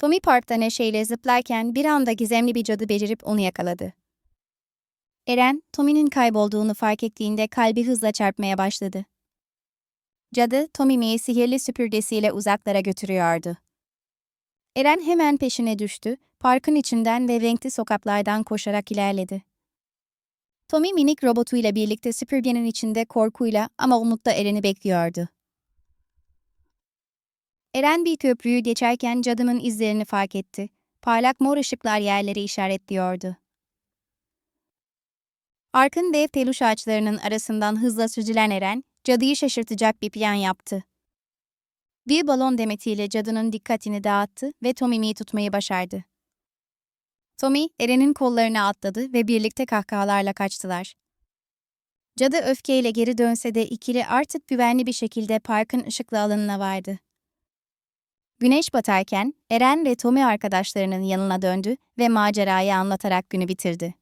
Tommy parkta neşeyle zıplarken bir anda gizemli bir cadı becerip onu yakaladı. Eren, Tommy'nin kaybolduğunu fark ettiğinde kalbi hızla çarpmaya başladı. Cadı, Tommy'yi sihirli süpürgesiyle uzaklara götürüyordu. Eren hemen peşine düştü, parkın içinden ve renkli sokaklardan koşarak ilerledi. Tommy minik robotuyla birlikte süpürgenin içinde korkuyla ama umutla Eren'i bekliyordu. Eren bir köprüyü geçerken cadının izlerini fark etti. Parlak mor ışıklar yerleri işaretliyordu. Arkın dev peluş ağaçlarının arasından hızla süzülen Eren, cadıyı şaşırtacak bir plan yaptı. Bir balon demetiyle cadının dikkatini dağıttı ve Tommy'yi tutmayı başardı. Tommy, Eren'in kollarına atladı ve birlikte kahkahalarla kaçtılar. Cadı öfkeyle geri dönse de ikili artık güvenli bir şekilde parkın ışıklı alanına vardı. Güneş batarken Eren ve Tommy arkadaşlarının yanına döndü ve macerayı anlatarak günü bitirdi.